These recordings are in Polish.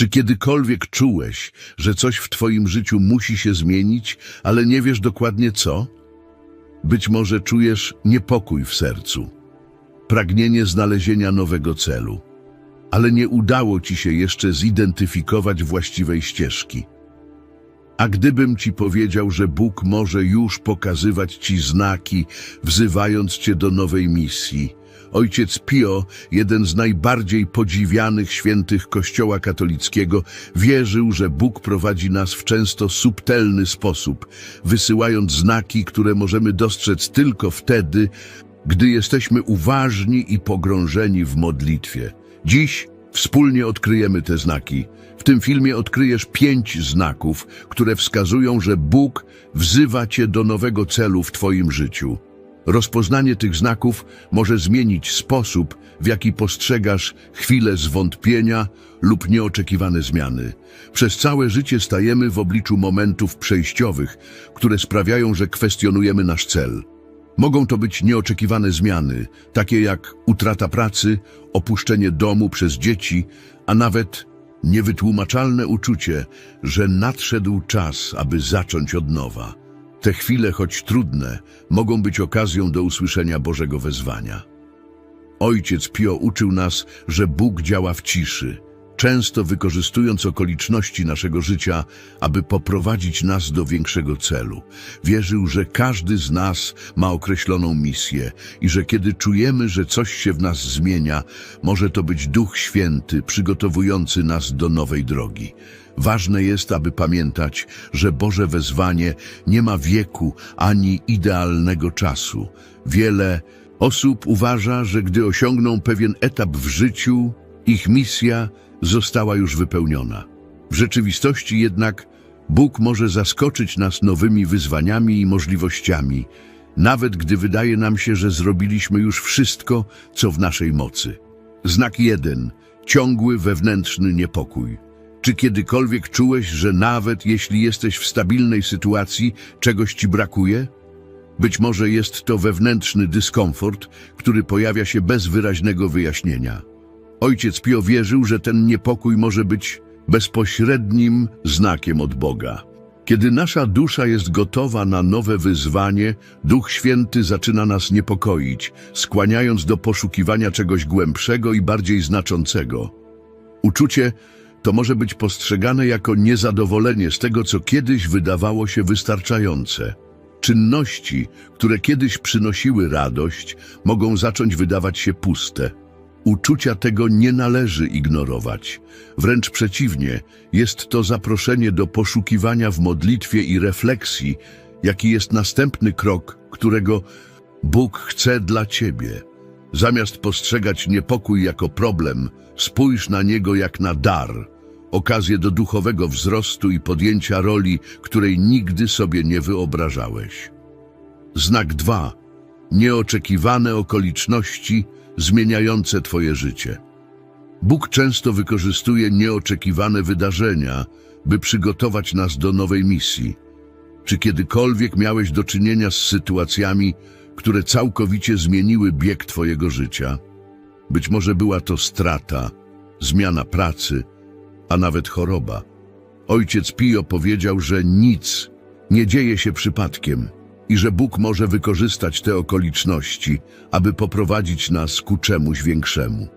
Czy kiedykolwiek czułeś, że coś w Twoim życiu musi się zmienić, ale nie wiesz dokładnie co? Być może czujesz niepokój w sercu, pragnienie znalezienia nowego celu, ale nie udało Ci się jeszcze zidentyfikować właściwej ścieżki. A gdybym Ci powiedział, że Bóg może już pokazywać Ci znaki, wzywając Cię do nowej misji. Ojciec Pio, jeden z najbardziej podziwianych świętych Kościoła katolickiego, wierzył, że Bóg prowadzi nas w często subtelny sposób, wysyłając znaki, które możemy dostrzec tylko wtedy, gdy jesteśmy uważni i pogrążeni w modlitwie. Dziś wspólnie odkryjemy te znaki. W tym filmie odkryjesz pięć znaków, które wskazują, że Bóg wzywa Cię do nowego celu w Twoim życiu. Rozpoznanie tych znaków może zmienić sposób, w jaki postrzegasz chwile zwątpienia lub nieoczekiwane zmiany. Przez całe życie stajemy w obliczu momentów przejściowych, które sprawiają, że kwestionujemy nasz cel. Mogą to być nieoczekiwane zmiany, takie jak utrata pracy, opuszczenie domu przez dzieci, a nawet niewytłumaczalne uczucie, że nadszedł czas, aby zacząć od nowa. Te chwile, choć trudne, mogą być okazją do usłyszenia Bożego wezwania. Ojciec Pio uczył nas, że Bóg działa w ciszy, często wykorzystując okoliczności naszego życia, aby poprowadzić nas do większego celu. Wierzył, że każdy z nas ma określoną misję i że kiedy czujemy, że coś się w nas zmienia, może to być Duch Święty przygotowujący nas do nowej drogi. Ważne jest, aby pamiętać, że Boże wezwanie nie ma wieku ani idealnego czasu. Wiele osób uważa, że gdy osiągną pewien etap w życiu, ich misja została już wypełniona. W rzeczywistości jednak Bóg może zaskoczyć nas nowymi wyzwaniami i możliwościami, nawet gdy wydaje nam się, że zrobiliśmy już wszystko, co w naszej mocy. Znak jeden. Ciągły wewnętrzny niepokój. Czy kiedykolwiek czułeś, że nawet jeśli jesteś w stabilnej sytuacji, czegoś ci brakuje? Być może jest to wewnętrzny dyskomfort, który pojawia się bez wyraźnego wyjaśnienia. Ojciec Pio wierzył, że ten niepokój może być bezpośrednim znakiem od Boga. Kiedy nasza dusza jest gotowa na nowe wyzwanie, Duch Święty zaczyna nas niepokoić, skłaniając do poszukiwania czegoś głębszego i bardziej znaczącego. Uczucie to może być postrzegane jako niezadowolenie z tego, co kiedyś wydawało się wystarczające. Czynności, które kiedyś przynosiły radość, mogą zacząć wydawać się puste. Uczucia tego nie należy ignorować. Wręcz przeciwnie, jest to zaproszenie do poszukiwania w modlitwie i refleksji, jaki jest następny krok, którego Bóg chce dla Ciebie. Zamiast postrzegać niepokój jako problem, spójrz na niego jak na dar, okazję do duchowego wzrostu i podjęcia roli, której nigdy sobie nie wyobrażałeś. Znak 2. Nieoczekiwane okoliczności zmieniające Twoje życie. Bóg często wykorzystuje nieoczekiwane wydarzenia, by przygotować nas do nowej misji. Czy kiedykolwiek miałeś do czynienia z sytuacjami, które całkowicie zmieniły bieg Twojego życia? Być może była to strata, zmiana pracy, a nawet choroba. Ojciec Pio powiedział, że nic nie dzieje się przypadkiem i że Bóg może wykorzystać te okoliczności, aby poprowadzić nas ku czemuś większemu.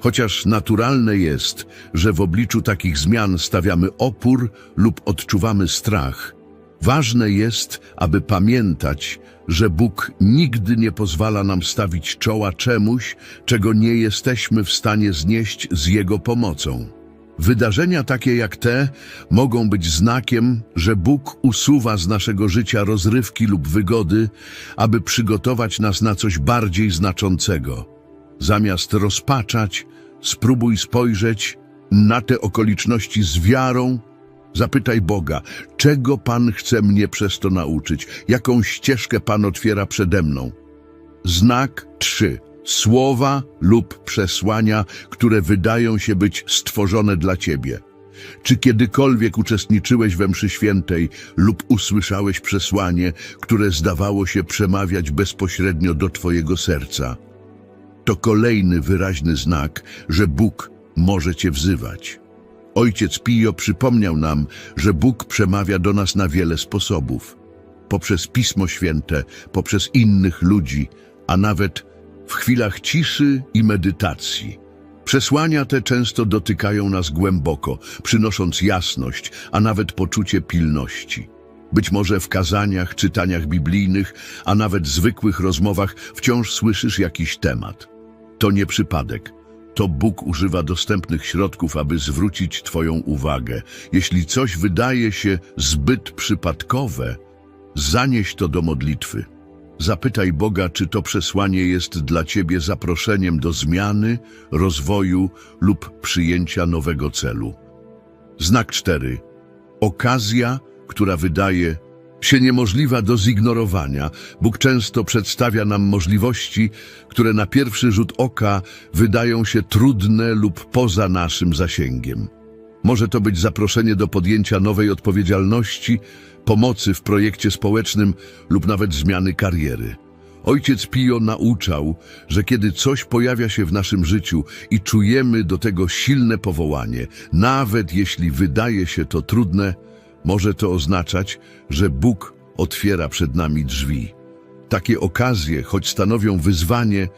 Chociaż naturalne jest, że w obliczu takich zmian stawiamy opór lub odczuwamy strach, ważne jest, aby pamiętać, że Bóg nigdy nie pozwala nam stawić czoła czemuś, czego nie jesteśmy w stanie znieść z Jego pomocą. Wydarzenia takie jak te mogą być znakiem, że Bóg usuwa z naszego życia rozrywki lub wygody, aby przygotować nas na coś bardziej znaczącego. Zamiast rozpaczać, spróbuj spojrzeć na te okoliczności z wiarą. Zapytaj Boga, czego Pan chce mnie przez to nauczyć, jaką ścieżkę Pan otwiera przede mną. Znak 3. Słowa lub przesłania, które wydają się być stworzone dla Ciebie. Czy kiedykolwiek uczestniczyłeś we mszy świętej lub usłyszałeś przesłanie, które zdawało się przemawiać bezpośrednio do Twojego serca? To kolejny wyraźny znak, że Bóg może Cię wzywać. Ojciec Pio przypomniał nam, że Bóg przemawia do nas na wiele sposobów. Poprzez Pismo Święte, poprzez innych ludzi, a nawet w chwilach ciszy i medytacji. Przesłania te często dotykają nas głęboko, przynosząc jasność, a nawet poczucie pilności. Być może w kazaniach, czytaniach biblijnych, a nawet zwykłych rozmowach wciąż słyszysz jakiś temat. To nie przypadek. To Bóg używa dostępnych środków, aby zwrócić Twoją uwagę. Jeśli coś wydaje się zbyt przypadkowe, zanieś to do modlitwy. Zapytaj Boga, czy to przesłanie jest dla Ciebie zaproszeniem do zmiany, rozwoju lub przyjęcia nowego celu. Znak 4. Okazja, która wydaje się niemożliwa do zignorowania. Bóg często przedstawia nam możliwości, które na pierwszy rzut oka wydają się trudne lub poza naszym zasięgiem. Może to być zaproszenie do podjęcia nowej odpowiedzialności, pomocy w projekcie społecznym lub nawet zmiany kariery. Ojciec Pio nauczał, że kiedy coś pojawia się w naszym życiu i czujemy do tego silne powołanie, nawet jeśli wydaje się to trudne, może to oznaczać, że Bóg otwiera przed nami drzwi. Takie okazje, choć stanowią wyzwanie,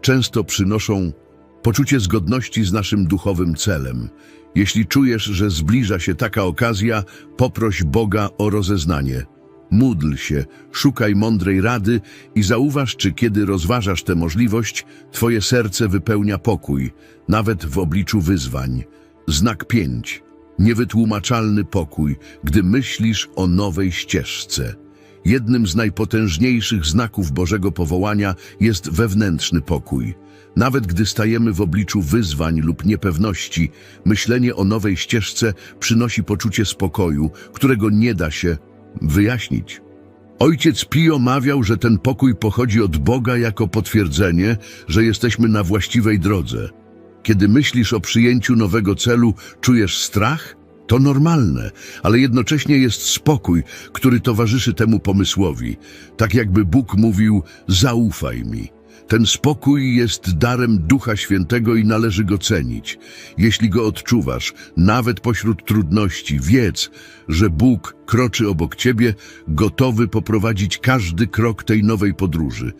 często przynoszą poczucie zgodności z naszym duchowym celem. Jeśli czujesz, że zbliża się taka okazja, poproś Boga o rozeznanie. Módl się, szukaj mądrej rady i zauważ, czy kiedy rozważasz tę możliwość, twoje serce wypełnia pokój, nawet w obliczu wyzwań. Znak 5. Niewytłumaczalny pokój, gdy myślisz o nowej ścieżce. Jednym z najpotężniejszych znaków Bożego powołania jest wewnętrzny pokój. Nawet gdy stajemy w obliczu wyzwań lub niepewności, myślenie o nowej ścieżce przynosi poczucie spokoju, którego nie da się wyjaśnić. Ojciec Pio mawiał, że ten pokój pochodzi od Boga jako potwierdzenie, że jesteśmy na właściwej drodze. Kiedy myślisz o przyjęciu nowego celu, czujesz strach? To normalne, ale jednocześnie jest spokój, który towarzyszy temu pomysłowi. Tak jakby Bóg mówił, zaufaj mi. Ten spokój jest darem Ducha Świętego i należy go cenić. Jeśli go odczuwasz, nawet pośród trudności, wiedz, że Bóg kroczy obok ciebie, gotowy poprowadzić każdy krok tej nowej podróży.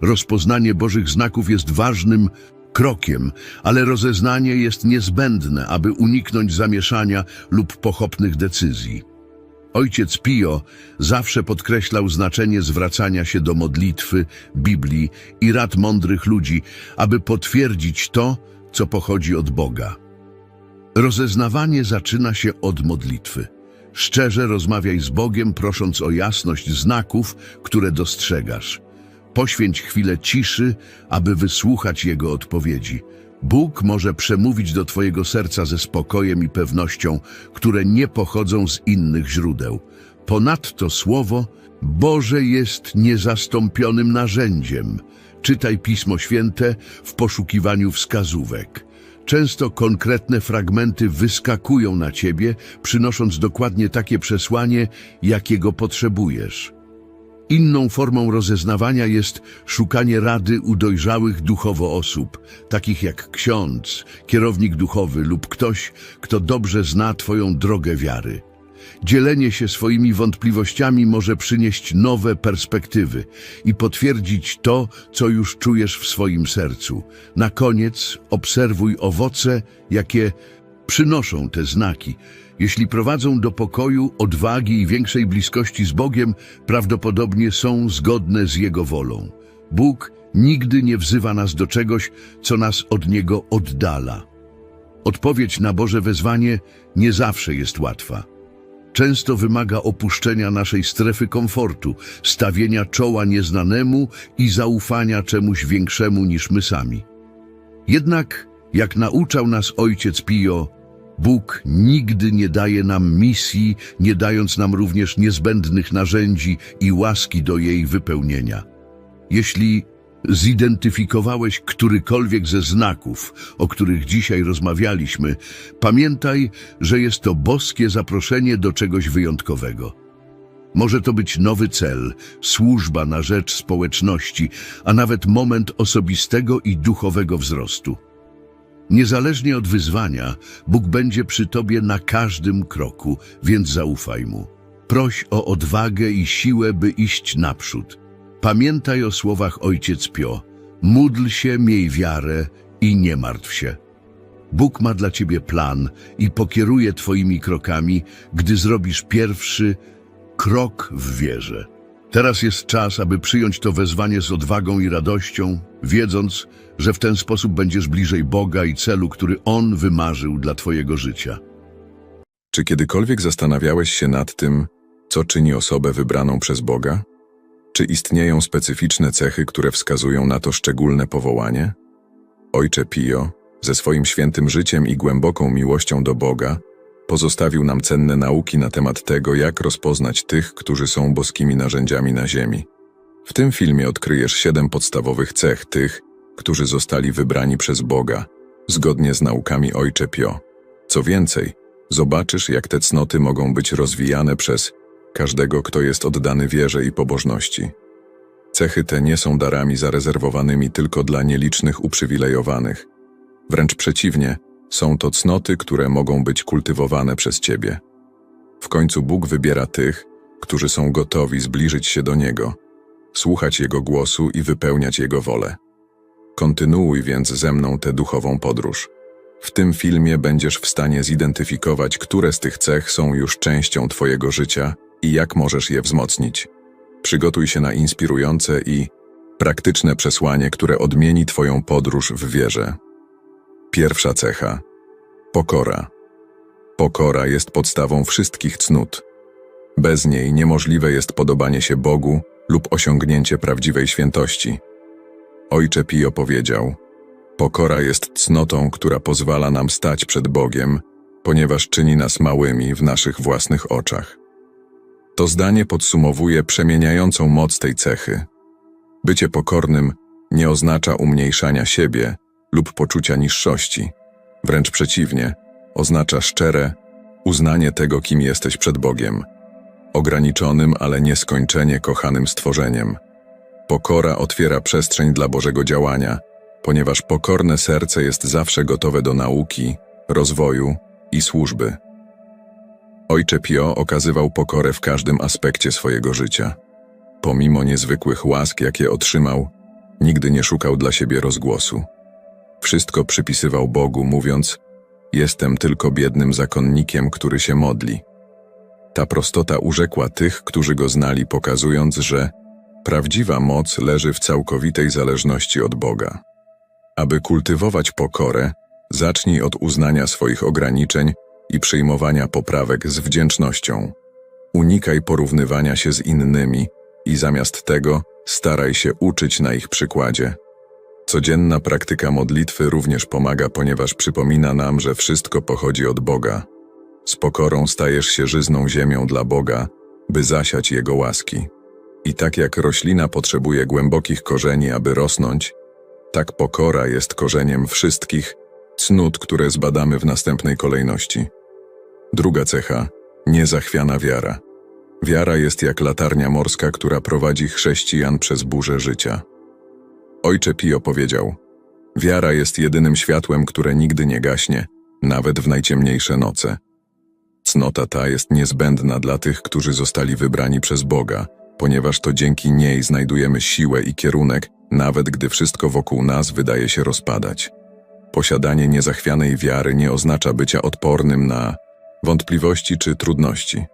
Rozpoznanie Bożych znaków jest ważnym krokiem, ale rozeznanie jest niezbędne, aby uniknąć zamieszania lub pochopnych decyzji. Ojciec Pio zawsze podkreślał znaczenie zwracania się do modlitwy, Biblii i rad mądrych ludzi, aby potwierdzić to, co pochodzi od Boga. Rozeznawanie zaczyna się od modlitwy. Szczerze rozmawiaj z Bogiem, prosząc o jasność znaków, które dostrzegasz. Poświęć chwilę ciszy, aby wysłuchać Jego odpowiedzi. Bóg może przemówić do Twojego serca ze spokojem i pewnością, które nie pochodzą z innych źródeł. Ponadto Słowo Boże jest niezastąpionym narzędziem. Czytaj Pismo Święte w poszukiwaniu wskazówek. Często konkretne fragmenty wyskakują na Ciebie, przynosząc dokładnie takie przesłanie, jakiego potrzebujesz. Inną formą rozeznawania jest szukanie rady u dojrzałych duchowo osób, takich jak ksiądz, kierownik duchowy lub ktoś, kto dobrze zna Twoją drogę wiary. Dzielenie się swoimi wątpliwościami może przynieść nowe perspektywy i potwierdzić to, co już czujesz w swoim sercu. Na koniec obserwuj owoce, jakie przynoszą te znaki. Jeśli prowadzą do pokoju, odwagi i większej bliskości z Bogiem, prawdopodobnie są zgodne z Jego wolą. Bóg nigdy nie wzywa nas do czegoś, co nas od Niego oddala. Odpowiedź na Boże wezwanie nie zawsze jest łatwa. Często wymaga opuszczenia naszej strefy komfortu, stawienia czoła nieznanemu i zaufania czemuś większemu niż my sami. Jednak, jak nauczał nas ojciec Pio, Bóg nigdy nie daje nam misji, nie dając nam również niezbędnych narzędzi i łaski do jej wypełnienia. Jeśli zidentyfikowałeś którykolwiek ze znaków, o których dzisiaj rozmawialiśmy, pamiętaj, że jest to boskie zaproszenie do czegoś wyjątkowego. Może to być nowy cel, służba na rzecz społeczności, a nawet moment osobistego i duchowego wzrostu. Niezależnie od wyzwania, Bóg będzie przy tobie na każdym kroku, więc zaufaj Mu. Proś o odwagę i siłę, by iść naprzód. Pamiętaj o słowach Ojciec Pio. Módl się, miej wiarę i nie martw się. Bóg ma dla ciebie plan i pokieruje twoimi krokami, gdy zrobisz pierwszy krok w wierze. Teraz jest czas, aby przyjąć to wezwanie z odwagą i radością, wiedząc, że w ten sposób będziesz bliżej Boga i celu, który On wymarzył dla twojego życia. Czy kiedykolwiek zastanawiałeś się nad tym, co czyni osobę wybraną przez Boga? Czy istnieją specyficzne cechy, które wskazują na to szczególne powołanie? Ojcze Pio, ze swoim świętym życiem i głęboką miłością do Boga, pozostawił nam cenne nauki na temat tego, jak rozpoznać tych, którzy są boskimi narzędziami na ziemi. W tym filmie odkryjesz siedem podstawowych cech tych, którzy zostali wybrani przez Boga, zgodnie z naukami Ojcze Pio. Co więcej, zobaczysz, jak te cnoty mogą być rozwijane przez każdego, kto jest oddany wierze i pobożności. Cechy te nie są darami zarezerwowanymi tylko dla nielicznych uprzywilejowanych. Wręcz przeciwnie, są to cnoty, które mogą być kultywowane przez Ciebie. W końcu Bóg wybiera tych, którzy są gotowi zbliżyć się do Niego, słuchać Jego głosu i wypełniać Jego wolę. Kontynuuj więc ze mną tę duchową podróż. W tym filmie będziesz w stanie zidentyfikować, które z tych cech są już częścią Twojego życia i jak możesz je wzmocnić. Przygotuj się na inspirujące i praktyczne przesłanie, które odmieni Twoją podróż w wierze. Pierwsza cecha pokora. Pokora jest podstawą wszystkich cnót. Bez niej niemożliwe jest podobanie się Bogu lub osiągnięcie prawdziwej świętości. Ojcze Pio powiedział: Pokora jest cnotą, która pozwala nam stać przed Bogiem, ponieważ czyni nas małymi w naszych własnych oczach. To zdanie podsumowuje przemieniającą moc tej cechy. Bycie pokornym nie oznacza umniejszania siebie lub poczucia niższości. Wręcz przeciwnie, oznacza szczere uznanie tego, kim jesteś przed Bogiem, ograniczonym, ale nieskończenie kochanym stworzeniem. Pokora otwiera przestrzeń dla Bożego działania, ponieważ pokorne serce jest zawsze gotowe do nauki, rozwoju i służby. Ojcze Pio okazywał pokorę w każdym aspekcie swojego życia. Pomimo niezwykłych łask, jakie otrzymał, nigdy nie szukał dla siebie rozgłosu. Wszystko przypisywał Bogu, mówiąc: Jestem tylko biednym zakonnikiem, który się modli. Ta prostota urzekła tych, którzy go znali, pokazując, że prawdziwa moc leży w całkowitej zależności od Boga. Aby kultywować pokorę, zacznij od uznania swoich ograniczeń i przyjmowania poprawek z wdzięcznością. Unikaj porównywania się z innymi i zamiast tego staraj się uczyć na ich przykładzie. Codzienna praktyka modlitwy również pomaga, ponieważ przypomina nam, że wszystko pochodzi od Boga. Z pokorą stajesz się żyzną ziemią dla Boga, by zasiać Jego łaski. I tak jak roślina potrzebuje głębokich korzeni, aby rosnąć, tak pokora jest korzeniem wszystkich cnót, które zbadamy w następnej kolejności. Druga cecha niezachwiana wiara. Wiara jest jak latarnia morska, która prowadzi chrześcijan przez burzę życia. Ojcze Pio powiedział: Wiara jest jedynym światłem, które nigdy nie gaśnie, nawet w najciemniejsze noce. Cnota ta jest niezbędna dla tych, którzy zostali wybrani przez Boga, ponieważ to dzięki niej znajdujemy siłę i kierunek, nawet gdy wszystko wokół nas wydaje się rozpadać. Posiadanie niezachwianej wiary nie oznacza bycia odpornym na wątpliwości czy trudności.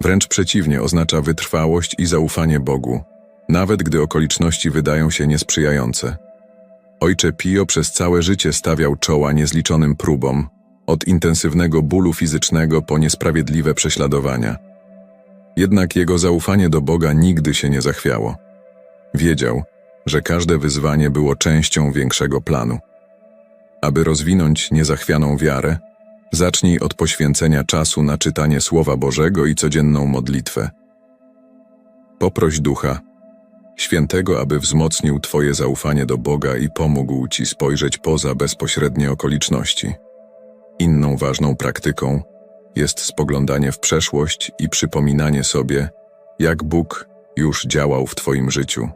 Wręcz przeciwnie, oznacza wytrwałość i zaufanie Bogu, nawet gdy okoliczności wydają się niesprzyjające. Ojcze Pio przez całe życie stawiał czoła niezliczonym próbom, od intensywnego bólu fizycznego po niesprawiedliwe prześladowania. Jednak jego zaufanie do Boga nigdy się nie zachwiało. Wiedział, że każde wyzwanie było częścią większego planu. Aby rozwinąć niezachwianą wiarę, zacznij od poświęcenia czasu na czytanie Słowa Bożego i codzienną modlitwę. Poproś Ducha Świętego, aby wzmocnił Twoje zaufanie do Boga i pomógł Ci spojrzeć poza bezpośrednie okoliczności. Inną ważną praktyką jest spoglądanie w przeszłość i przypominanie sobie, jak Bóg już działał w Twoim życiu.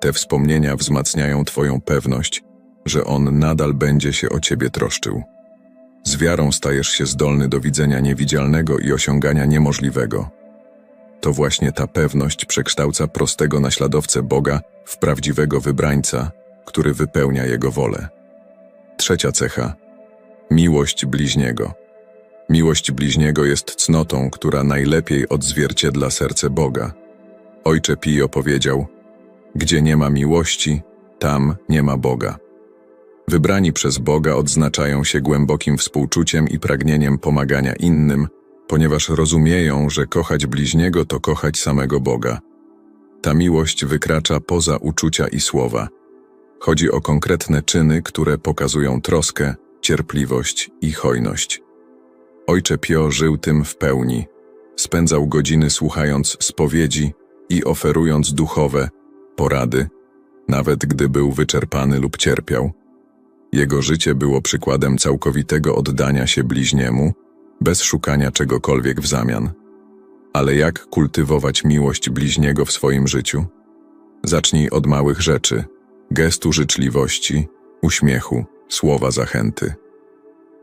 Te wspomnienia wzmacniają Twoją pewność że On nadal będzie się o ciebie troszczył. Z wiarą stajesz się zdolny do widzenia niewidzialnego i osiągania niemożliwego. To właśnie ta pewność przekształca prostego naśladowcę Boga w prawdziwego wybrańca, który wypełnia Jego wolę. Trzecia cecha. Miłość bliźniego. Miłość bliźniego jest cnotą, która najlepiej odzwierciedla serce Boga. Ojcze Pio powiedział, gdzie nie ma miłości, tam nie ma Boga. Wybrani przez Boga odznaczają się głębokim współczuciem i pragnieniem pomagania innym, ponieważ rozumieją, że kochać bliźniego to kochać samego Boga. Ta miłość wykracza poza uczucia i słowa. Chodzi o konkretne czyny, które pokazują troskę, cierpliwość i hojność. Ojcze Pio żył tym w pełni. Spędzał godziny słuchając spowiedzi i oferując duchowe porady, nawet gdy był wyczerpany lub cierpiał. Jego życie było przykładem całkowitego oddania się bliźniemu, bez szukania czegokolwiek w zamian. Ale jak kultywować miłość bliźniego w swoim życiu? Zacznij od małych rzeczy, gestu życzliwości, uśmiechu, słowa zachęty.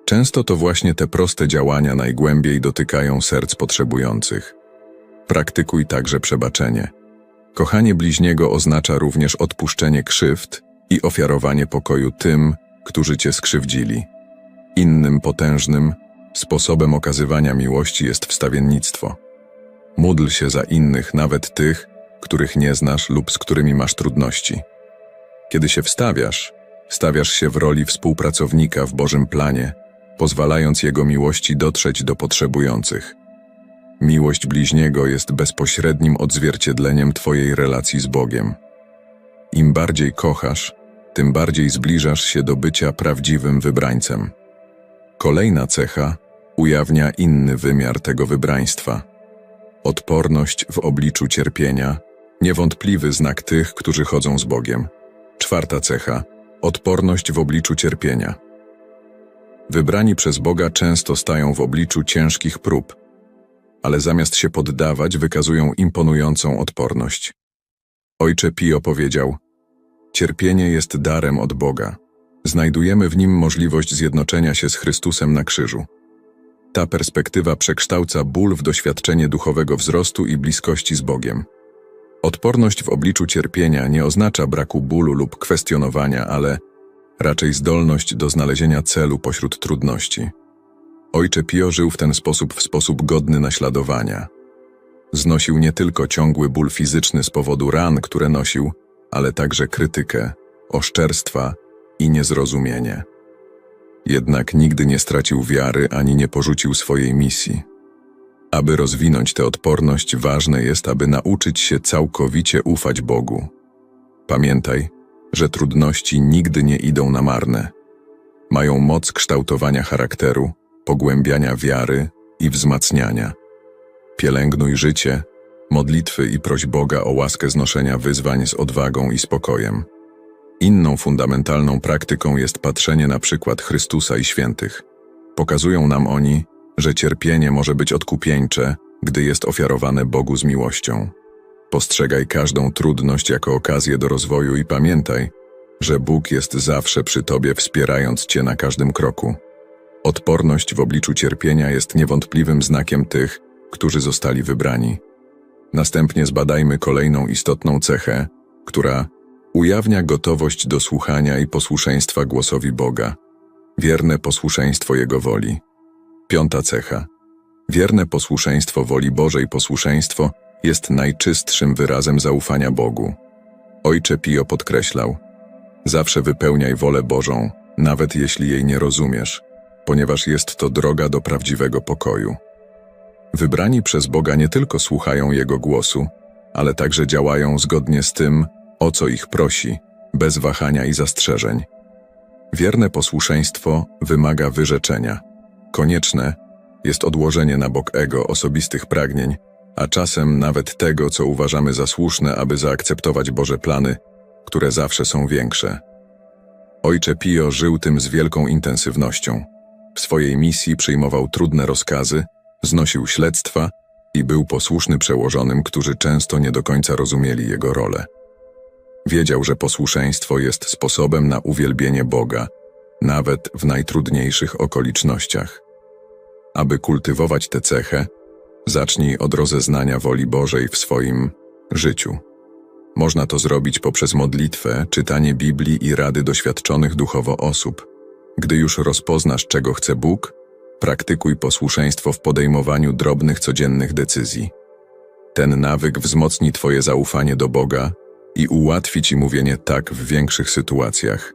Często to właśnie te proste działania najgłębiej dotykają serc potrzebujących. Praktykuj także przebaczenie. Kochanie bliźniego oznacza również odpuszczenie krzywd i ofiarowanie pokoju tym, którzy cię skrzywdzili. Innym potężnym sposobem okazywania miłości jest wstawiennictwo. Módl się za innych, nawet tych, których nie znasz lub z którymi masz trudności. Kiedy się wstawiasz, stawiasz się w roli współpracownika w Bożym planie, pozwalając Jego miłości dotrzeć do potrzebujących. Miłość bliźniego jest bezpośrednim odzwierciedleniem Twojej relacji z Bogiem. Im bardziej kochasz, tym bardziej zbliżasz się do bycia prawdziwym wybrańcem. Kolejna cecha ujawnia inny wymiar tego wybraństwa. Odporność w obliczu cierpienia, niewątpliwy znak tych, którzy chodzą z Bogiem. Czwarta cecha odporność w obliczu cierpienia. Wybrani przez Boga często stają w obliczu ciężkich prób, ale zamiast się poddawać, wykazują imponującą odporność. Ojcze Pio powiedział: Cierpienie jest darem od Boga. Znajdujemy w nim możliwość zjednoczenia się z Chrystusem na krzyżu. Ta perspektywa przekształca ból w doświadczenie duchowego wzrostu i bliskości z Bogiem. Odporność w obliczu cierpienia nie oznacza braku bólu lub kwestionowania, ale raczej zdolność do znalezienia celu pośród trudności. Ojcze Pio żył w ten sposób w sposób godny naśladowania. Znosił nie tylko ciągły ból fizyczny z powodu ran, które nosił, ale także krytykę, oszczerstwa i niezrozumienie. Jednak nigdy nie stracił wiary ani nie porzucił swojej misji. Aby rozwinąć tę odporność, ważne jest, aby nauczyć się całkowicie ufać Bogu. Pamiętaj, że trudności nigdy nie idą na marne. Mają moc kształtowania charakteru, pogłębiania wiary i wzmacniania. Pielęgnuj życie, modlitwy i proś Boga o łaskę znoszenia wyzwań z odwagą i spokojem. Inną fundamentalną praktyką jest patrzenie na przykład Chrystusa i świętych. Pokazują nam oni, że cierpienie może być odkupieńcze, gdy jest ofiarowane Bogu z miłością. Postrzegaj każdą trudność jako okazję do rozwoju i pamiętaj, że Bóg jest zawsze przy Tobie, wspierając Cię na każdym kroku. Odporność w obliczu cierpienia jest niewątpliwym znakiem tych, którzy zostali wybrani. Następnie zbadajmy kolejną istotną cechę, która ujawnia gotowość do słuchania i posłuszeństwa głosowi Boga, wierne posłuszeństwo Jego woli. Piąta cecha. Wierne posłuszeństwo woli Bożej posłuszeństwo jest najczystszym wyrazem zaufania Bogu. Ojcze Pio podkreślał: Zawsze wypełniaj wolę Bożą, nawet jeśli jej nie rozumiesz, ponieważ jest to droga do prawdziwego pokoju. Wybrani przez Boga nie tylko słuchają Jego głosu, ale także działają zgodnie z tym, o co ich prosi, bez wahania i zastrzeżeń. Wierne posłuszeństwo wymaga wyrzeczenia. Konieczne jest odłożenie na bok ego osobistych pragnień, a czasem nawet tego, co uważamy za słuszne, aby zaakceptować Boże plany, które zawsze są większe. Ojcze Pio żył tym z wielką intensywnością. W swojej misji przyjmował trudne rozkazy, znosił śledztwa i był posłuszny przełożonym, którzy często nie do końca rozumieli jego rolę. Wiedział, że posłuszeństwo jest sposobem na uwielbienie Boga, nawet w najtrudniejszych okolicznościach. Aby kultywować tę cechę, zacznij od rozeznania woli Bożej w swoim życiu. Można to zrobić poprzez modlitwę, czytanie Biblii i rady doświadczonych duchowo osób. Gdy już rozpoznasz, czego chce Bóg, praktykuj posłuszeństwo w podejmowaniu drobnych codziennych decyzji. Ten nawyk wzmocni Twoje zaufanie do Boga i ułatwi Ci mówienie tak w większych sytuacjach.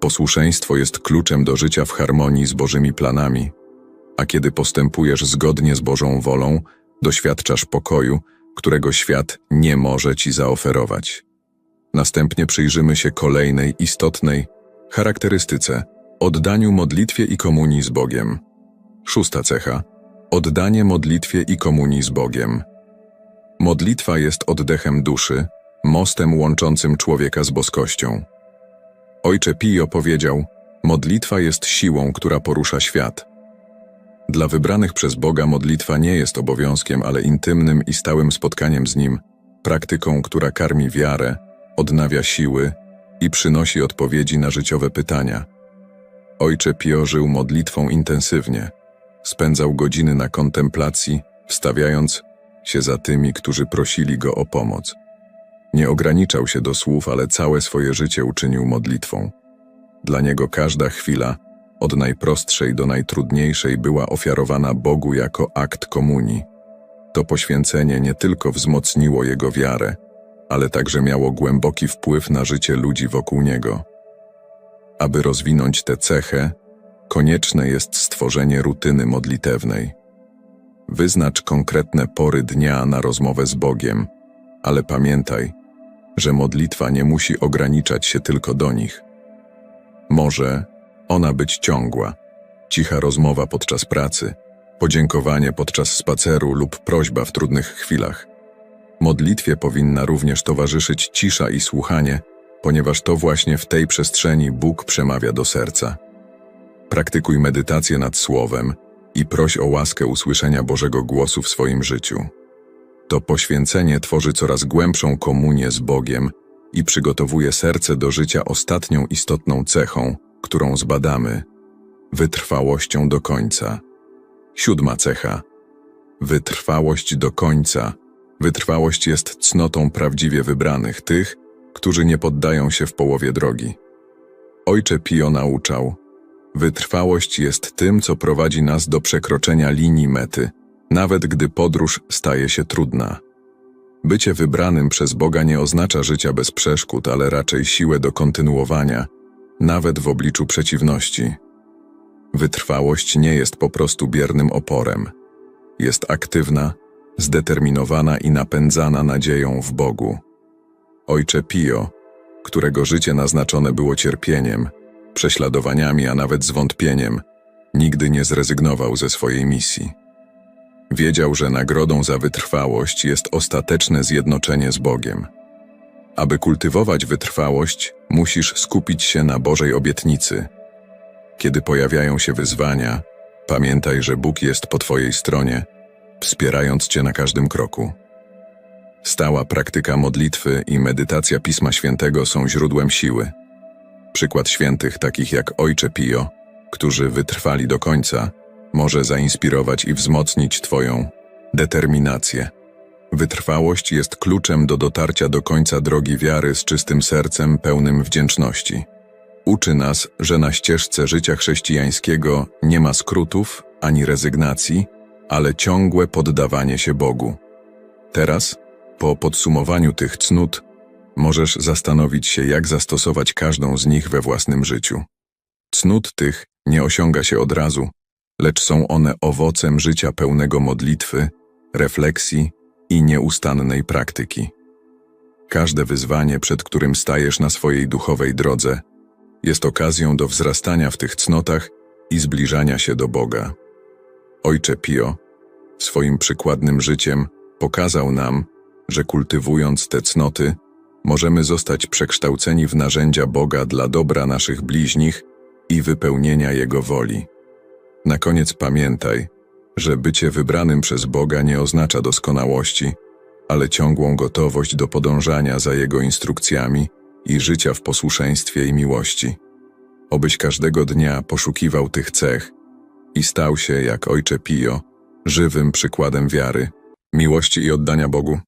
Posłuszeństwo jest kluczem do życia w harmonii z Bożymi planami, a kiedy postępujesz zgodnie z Bożą wolą, doświadczasz pokoju, którego świat nie może Ci zaoferować. Następnie przyjrzymy się kolejnej istotnej charakterystyce oddaniu modlitwie i komunii z Bogiem. Szósta cecha oddanie modlitwie i komunii z Bogiem. Modlitwa jest oddechem duszy, mostem łączącym człowieka z boskością. Ojcze Pio powiedział: Modlitwa jest siłą, która porusza świat. Dla wybranych przez Boga modlitwa nie jest obowiązkiem, ale intymnym i stałym spotkaniem z Nim, praktyką, która karmi wiarę, odnawia siły i przynosi odpowiedzi na życiowe pytania. Ojcze Pio żył modlitwą intensywnie. Spędzał godziny na kontemplacji, wstawiając się za tymi, którzy prosili go o pomoc. Nie ograniczał się do słów, ale całe swoje życie uczynił modlitwą. Dla niego każda chwila, od najprostszej do najtrudniejszej, była ofiarowana Bogu jako akt komunii. To poświęcenie nie tylko wzmocniło jego wiarę, ale także miało głęboki wpływ na życie ludzi wokół niego. Aby rozwinąć tę cechę, konieczne jest stworzenie rutyny modlitewnej. Wyznacz konkretne pory dnia na rozmowę z Bogiem, ale pamiętaj, że modlitwa nie musi ograniczać się tylko do nich. Może ona być ciągła, cicha rozmowa podczas pracy, podziękowanie podczas spaceru lub prośba w trudnych chwilach. Modlitwie powinna również towarzyszyć cisza i słuchanie, ponieważ to właśnie w tej przestrzeni Bóg przemawia do serca. Praktykuj medytację nad Słowem i proś o łaskę usłyszenia Bożego głosu w swoim życiu. To poświęcenie tworzy coraz głębszą komunię z Bogiem i przygotowuje serce do życia ostatnią istotną cechą, którą zbadamy wytrwałością do końca. Siódma cecha wytrwałość do końca. Wytrwałość jest cnotą prawdziwie wybranych, tych, którzy nie poddają się w połowie drogi. Ojcze Pio nauczał: Wytrwałość jest tym, co prowadzi nas do przekroczenia linii mety, nawet gdy podróż staje się trudna. Bycie wybranym przez Boga nie oznacza życia bez przeszkód, ale raczej siłę do kontynuowania, nawet w obliczu przeciwności. Wytrwałość nie jest po prostu biernym oporem. Jest aktywna, zdeterminowana i napędzana nadzieją w Bogu. Ojcze Pio, którego życie naznaczone było cierpieniem, prześladowaniami, a nawet zwątpieniem, nigdy nie zrezygnował ze swojej misji. Wiedział, że nagrodą za wytrwałość jest ostateczne zjednoczenie z Bogiem. Aby kultywować wytrwałość, musisz skupić się na Bożej obietnicy. Kiedy pojawiają się wyzwania, pamiętaj, że Bóg jest po Twojej stronie, wspierając Cię na każdym kroku. Stała praktyka modlitwy i medytacja Pisma Świętego są źródłem siły. Przykład świętych, takich jak Ojcze Pio, którzy wytrwali do końca, może zainspirować i wzmocnić Twoją determinację. Wytrwałość jest kluczem do dotarcia do końca drogi wiary z czystym sercem, pełnym wdzięczności. Uczy nas, że na ścieżce życia chrześcijańskiego nie ma skrótów ani rezygnacji, ale ciągłe poddawanie się Bogu. Teraz, po podsumowaniu tych cnót, możesz zastanowić się, jak zastosować każdą z nich we własnym życiu. Cnót tych nie osiąga się od razu, lecz są one owocem życia pełnego modlitwy, refleksji i nieustannej praktyki. Każde wyzwanie, przed którym stajesz na swojej duchowej drodze, jest okazją do wzrastania w tych cnotach i zbliżania się do Boga. Ojcze Pio, swoim przykładnym życiem, pokazał nam, że kultywując te cnoty, możemy zostać przekształceni w narzędzia Boga dla dobra naszych bliźnich i wypełnienia Jego woli. Na koniec pamiętaj, że bycie wybranym przez Boga nie oznacza doskonałości, ale ciągłą gotowość do podążania za Jego instrukcjami i życia w posłuszeństwie i miłości. Obyś każdego dnia poszukiwał tych cech i stał się, jak Ojcze Pio, żywym przykładem wiary, miłości i oddania Bogu.